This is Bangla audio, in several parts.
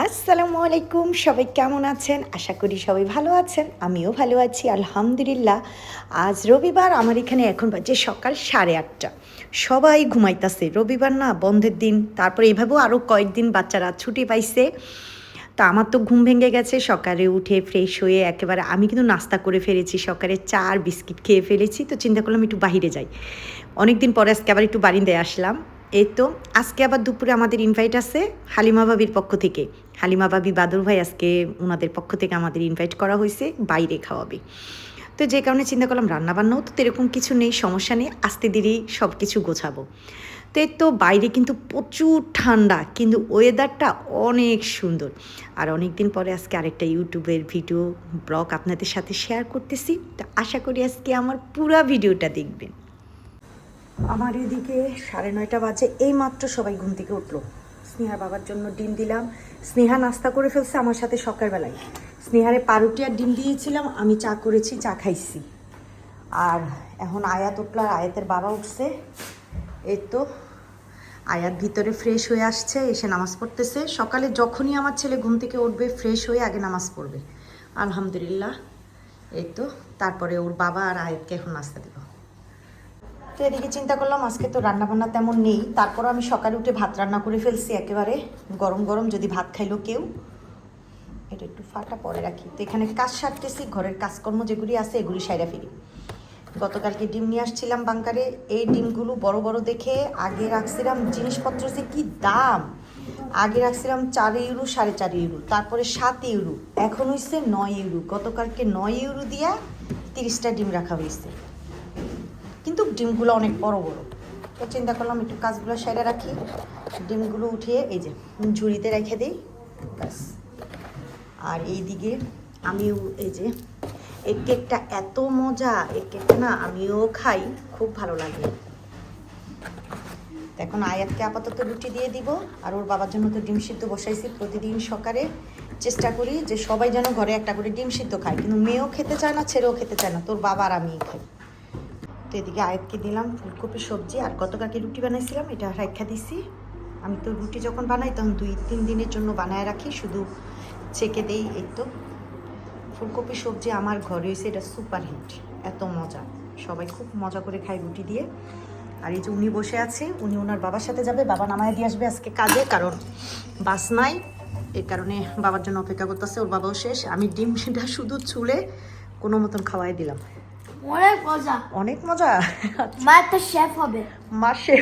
আসসালামু আলাইকুম সবাই কেমন আছেন? আশা করি সবাই ভালো আছেন, আমিও ভালো আছি, আলহামদুলিল্লাহ। আজ রবিবার, আমার এখানে এখন বাজে সকাল সাড়ে আটটা। সবাই ঘুমাইতাছে, রবিবার না বন্ধের দিন, তারপরে এভাবেও আরও কয়েকদিন বাচ্চারা ছুটি পাইছে। তা আমার তো ঘুম ভেঙে গেছে, সকালে উঠে ফ্রেশ হয়ে একেবারে আমি কিন্তু নাস্তা করে ফেলেছি, সকালে চা আর বিস্কিট খেয়ে ফেলেছি, তো চিন্তা করলাম একটু বাহিরে যাই। অনেক দিন পরে আজকে আবার একটু বারিন্দায় আসলাম। এই তো, আজকে আবার দুপুরে আমাদের ইনভাইট আছে হালিমা ভাবির পক্ষ থেকে। হালিমা ভাবি বাদুর ভাই আজকে ওনাদের পক্ষ থেকে আমাদের ইনভাইট করা হয়েছে, বাইরে খাওয়াবে। তো যে কারণে চিন্তা করলাম রান্নাবান্নাও তো এরকম কিছু নেই, সমস্যা নেই, আস্তে ধীরেই সব কিছু গোছাবো। তো এই তো বাইরে কিন্তু প্রচুর ঠান্ডা, কিন্তু ওয়েদারটা অনেক সুন্দর। আর অনেক দিন পরে আজকে আরেকটা ইউটিউবের ভিডিও, ব্লগ আপনাদের সাথে শেয়ার করতেছি। তো আশা করি আজকে আমার পুরা ভিডিওটা দেখবেন। আমার এদিকে সাড়ে নয়টা বাজে এই মাত্র সবাই ঘুম থেকে উঠল। স্নেহার বাবার জন্য ডিম দিলাম। স্নেহা নাস্তা করে ফেলছে আমার সাথে সকালবেলায়। স্নেহারে পাউরুটি আর ডিম দিয়েছিলাম, আমি চা করেছি, চা খাইছি। আর এখন আয়াত উঠল, আর আয়াতের বাবা উঠছে। এই তো, আয়াত ভিতরে ফ্রেশ হয়ে আসছে, এসে নামাজ পড়তেছে। সকালে যখনই আমার ছেলে ঘুম থেকে উঠবে ফ্রেশ হয়ে আগে নামাজ পড়বে। আলহামদুলিল্লাহ, এই তো। তারপরে ওর বাবা আর আয়াতকে এখন নাস্তা দেবো। এদিকে চিন্তা করলাম, আজকে তো রান্না বান্না তেমন নেই। তারপর আমি সকালে উঠে ভাত রান্না করে ফেলছি একেবারে। গরম গরম যদি ভাত খাইলো কেউ। এটা একটু ফাটা পরে রাখি। তো এখানে কাজ সারতেছি, ঘরের কাজকর্ম যেগুলি আছে এগুলি সাইরা ফেলি। গতকালকে ডিম নিয়ে আসছিলাম বাংকারে। এই ডিমগুলো বড় বড় দেখে আগে রাখছিলাম জিনিসপত্র যে কি দাম। আগে রাখছিলাম চার ইউরো, সাড়ে চার ইউরো, তারপরে সাত ইউরো, এখন হয়েছে নয় ইউরো। গতকালকে নয় ইউরো দিয়া তিরিশটা ডিম রাখা হয়েছে কিন্তু ডিমগুলো অনেক বড় বড়। তো চিন্তা করলাম একটু কাজগুলো সেরে রাখি। ডিমগুলো উঠিয়ে এই যে ঝুড়িতে রেখে দিই। ব্যাস। আর এইদিকে আমিও এই যে এই কেকটা এত মজা, এই কেকটা না আমিও খাই, খুব ভালো লাগে। এখন আয়াতকে আপাতত রুটি দিয়ে দিব, আর ওর বাবার জন্য তো ডিম সিদ্ধ বসাইছি প্রতিদিন সকালে। চেষ্টা করি যে সবাই যেন ঘরে একটা করে ডিম সিদ্ধ খায়, কিন্তু মেয়েও খেতে চায় না, ছেলেও খেতে চায় না, তোর বাবা আর আমিই খাই। তো এদিকে আয়াতকে দিলাম ফুলকপি, সবজি আর গতকালকে রুটি বানাইছিলাম, এটা রাখা দিছি। আমি তো রুটি যখন বানাই তখন দুই, তিন দিনের জন্য বানায় রাখি, শুধু ছেঁকে দেই এই তো। ফুলকপি, সবজি আমার ঘরে হয়েছে এটা সুপার হিট, এত মজা। সবাই খুব মজা করে খায় রুটি দিয়ে। আর এই যে উনি বসে আছে, উনি ওনার বাবার সাথে যাবে, বাবা নামায় দিয়ে আসবে আজকে কাজে, কারণ বাস নাই। এর কারণে বাবার জন্য অপেক্ষা করতেছে, ওর বাবাও শেষ। আমি ডিম সেটা শুধু চুলে কোনো মতন খাওয়াই দিলাম। অনেক মজা। অনেক মজা? মা তো শেফ হবে। মাসে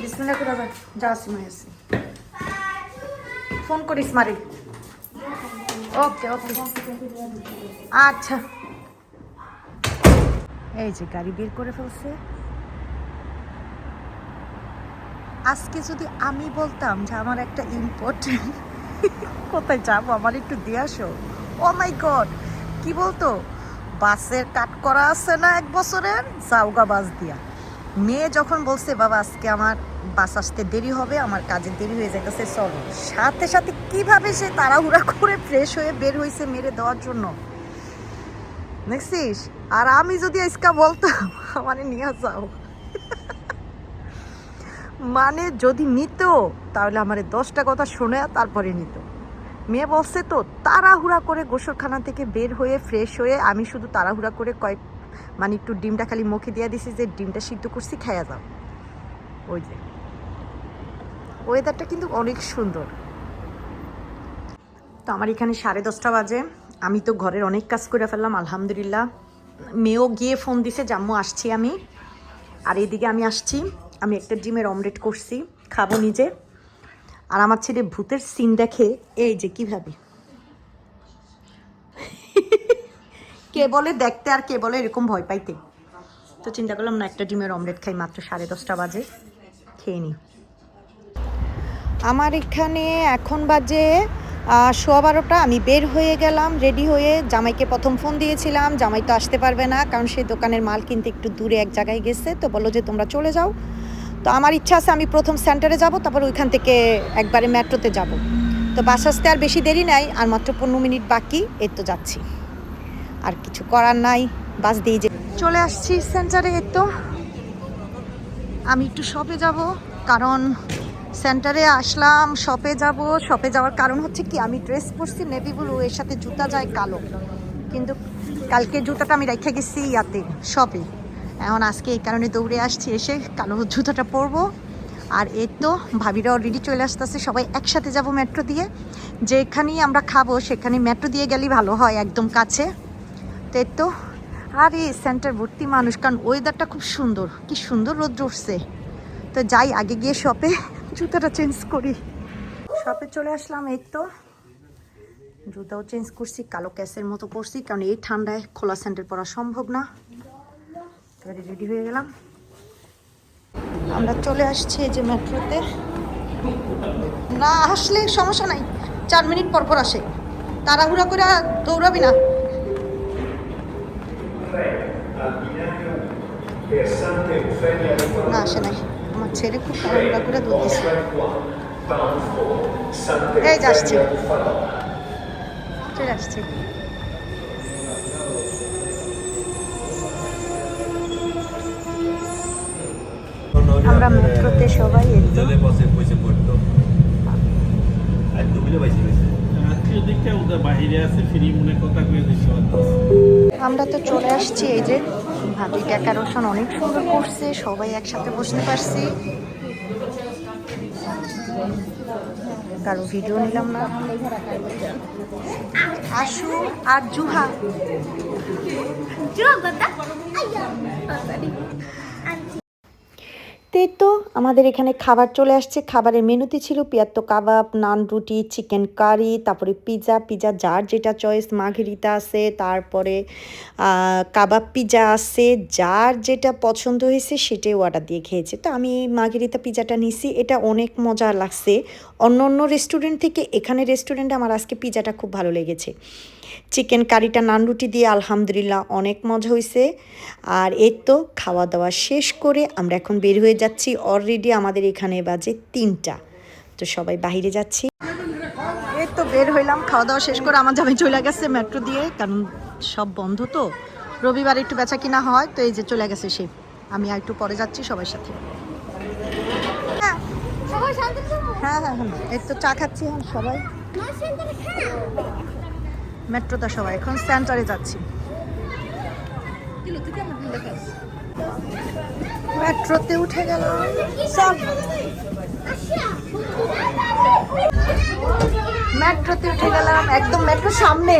বিসমিল্লাহ করে যা আসি মাই আসি ফোন করিস মারে। ওকে ওকে। আচ্ছা। এই যে গাড়ি বের করে ফেলছে। আজকে যদি আমি বলতাম যে আমার একটা ইম্পর্টেন্ট কোথায় যাব? আমার একটু দিয়ে আসো। ও মাই গড কি বলতো? বাসের কাট করা আছে না এক বছরের? জাউগা বাস দিয়া। মেয়ে যখন বলছে, বাবা, আজকে আমার বাস আসতে দেরি হবে, আমার কাজে দেরি হয়ে যাইতেছে, চলো। সাথে সাথে কীভাবে সে তাড়াহুড়া করে ফ্রেশ হয়ে বের হয়েছে মেরে দেওয়ার জন্য? দেখছিস? আর আমি যদি আজকা বলতাম মানে নিয়ে যাও। মানে যদি নিত, তাহলে আমার দশটা কথা শুনে তারপরে নিত। মেয়ে বলছে তো, তাড়াহুড়া করে গোসলখানা থেকে বের হয়ে ফ্রেশ হয়ে আমি শুধু তাড়াহুড়া করে কয়েক মানে একটু ডিমটা খালি মুখে দিয়ে দিছি যে ডিমটা সিদ্ধ করছি, খাইয়া যাও। ওই যে। ওয়েদারটা কিন্তু অনেক সুন্দর। তো আমার এখানে সাড়ে দশটা বাজে। আমি তো ঘরের অনেক কাজ করে ফেললাম, আলহামদুলিল্লাহ। মেয়েও গিয়ে ফোন দিছে, জাম্মু, আসছি আমি। আর এদিকে আমি আসছি, আমি একটা ডিমের অমলেট করছি, খাব নিজে। আর আমার ছেলে ভূতের সিন দেখে, এই যে কীভাবে কে বলে দেখতে আর কে বলে এরকম ভয় পাইতে। তো চিন্তা করলাম, না, একটা ডিমের অমলেট খাই, মাত্র সাড়ে দশটা বাজে। খেয়ে নিই আমার এখানে এখন বাজে সোয়া বারোটা। আমি বের হয়ে গেলাম রেডি হয়ে জামাইকে প্রথম ফোন দিয়েছিলাম। জামাই তো আসতে পারবে না, কারণ সেই দোকানের মাল কিনতে একটু দূরে এক জায়গায় গেছে। তো বলো যে, তোমরা চলে যাও। তো আমার ইচ্ছা আছে আমি প্রথম সেন্টারে যাব, তারপর ওইখান থেকে একবারে মেট্রোতে যাব। তো বাস আসতে আর বেশি দেরি নাই, আর মাত্র পনেরো মিনিট বাকি এর তো যাচ্ছি। আর কিছু করার নাই, বাস দিয়ে যে চলে আসছি সেন্টারে এর তো। আমি একটু শপে যাব, কারণ সেন্টারে আসলাম শপে যাব। শপে যাওয়ার কারণ হচ্ছে কি, আমি ড্রেস পরছি নেভি ব্লু এর সাথে জুতা যায় কালো। কিন্তু কালকে জুতাটা আমি রেখে গেছি ইয়াতে শপে এখন আজকে এই কারণে দৌড়ে আসছি, এসে কালো জুতোটা পরবো। আর এই তো ভাবিরা অলরেডি চলে আসতেছে, সবাই একসাথে যাব মেট্রো দিয়ে। যেখানেই আমরা খাব সেখানে মেট্রো দিয়ে গেলেই ভালো হয় একদম কাছে। তো এই তো, আর এই সেন্টার ভর্তি মানুষ, কারণ ওয়েদারটা খুব সুন্দর, কি সুন্দর রোদ উঠছে। তো যাই, আগে গিয়ে শপে জুতোটা চেঞ্জ করি। শপে চলে আসলাম, এই তো। জুতাও চেঞ্জ করছি, কালো ক্যাসের মতো পরছি, কারণ এই ঠান্ডায় খোলা স্যান্ডেল পরা সম্ভব না। এবারে রেডি হয়ে গেলাম। আমরা চলে আসছি এই যে মেট্রোতে। না, আসলে সমস্যা নাই। চার মিনিট পর পর আসে। তাড়াহুড়া করে দৌড়াবি না। না, আসে নাই। আমার ছেলে খুব তাড়াহুড়া করে দৌড়েছে এই যে আসছে। চলে কথা কয়ে দিচ্ছে আমরা তো চলে আসছি এই যে ভাবি ডেকারেশন অনেক সুন্দর করছে সবাই একসাথে বসতে পারছি। কারও ভিডিও নিলাম না। আশু আর জুহা। তে তো আমাদের এখানে খাবার চলে আসছে। খাবারের মেনুতে ছিল পিয়াত্ত কাবাব, নান রুটি, চিকেন কারি, তারপরে পিজা পিজা যার যেটা চয়েস মাঘেরিতা আছে, তারপরে কাবাব পিজা আছে, যার যেটা পছন্দ হয়েছে সেটাই অর্ডার দিয়ে খেয়েছে। তো আমি এই মাঘেরিতা পিজাটা নিছি, এটা অনেক মজা লাগছে। অন্য অন্য রেস্টুরেন্ট থেকে এখানে রেস্টুরেন্টে আমার আজকে পিজাটা খুব ভালো লেগেছে। চিকেন কারিটা নান রুটি দিয়ে আলহামদুলিল্লাহ অনেক মজা হয়েছে আর এই তো খাওয়া দাওয়া শেষ করে আমরা এখন বের হয়ে যাচ্ছি। অলরেডি আমাদের এখানে বাজে তিনটা। তো সবাই বাইরে যাচ্ছি। এই তো বের হইলাম খাওয়া দাওয়া শেষ করে আমার জামাই চলে গেছে মেট্রো দিয়ে, কারণ সব বন্ধ তো। রবিবার একটু বেচা কিনা হয়, তো এই যে চলে গেছে সে। আমি আর একটু পরে যাচ্ছি সবার সাথে। হ্যাঁ হ্যাঁ হ্যাঁ হ্যাঁ। এই তো চা খাচ্ছি এখন সবাই। মেট্রোতে সবাই, এখন সেন্টারে যাচ্ছি। মেট্রোতে উঠে সব মেট্রোতে উঠে গেলাম, একদম মেট্রো সামনে।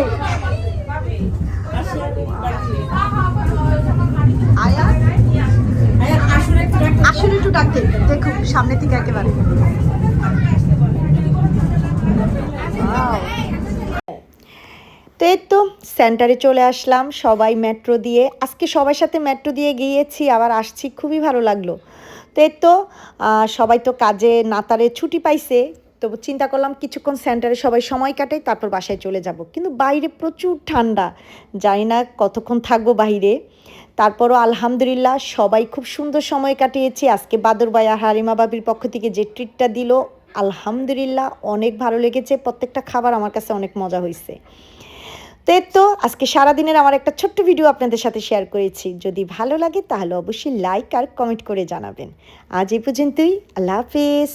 ডাকতে দেখুন সামনে থেকে একেবারে। তো এই তো সেন্টারে চলে আসলাম, সবাই মেট্রো দিয়ে। আজকে সবার সাথে মেট্রো দিয়ে গিয়েছি, আবার আসছি, খুবই ভালো লাগল। তো এই তো সবাই তো কাজে নাতারে ছুটি পাইছে তো চিন্তা করলাম কিছুক্ষণ সেন্টারে সবাই সময় কাটাই, তারপর বাসায় চলে যাব। কিন্তু বাইরে প্রচুর ঠান্ডা। জানি না কতক্ষণ থাকব বাইরে তারপরও আলহামদুলিল্লাহ সবাই খুব সুন্দর সময় কাটিয়েছি। আজকে আর হারিমা বাবির পক্ষ থেকে যে ট্রিটটা দিল, আলহামদুলিল্লাহ অনেক ভালো লেগেছে। প্রত্যেকটা খাবার আমার কাছে অনেক মজা হয়েছে তো এই তো, আজকে সারাদিনের আমার একটা ছোট্ট ভিডিও আপনাদের সাথে শেয়ার করেছি। যদি ভালো লাগে তাহলে অবশ্যই লাইক আর কমেন্ট করে জানাবেন। আজ এই পর্যন্তই। আল্লাহ হাফিজ।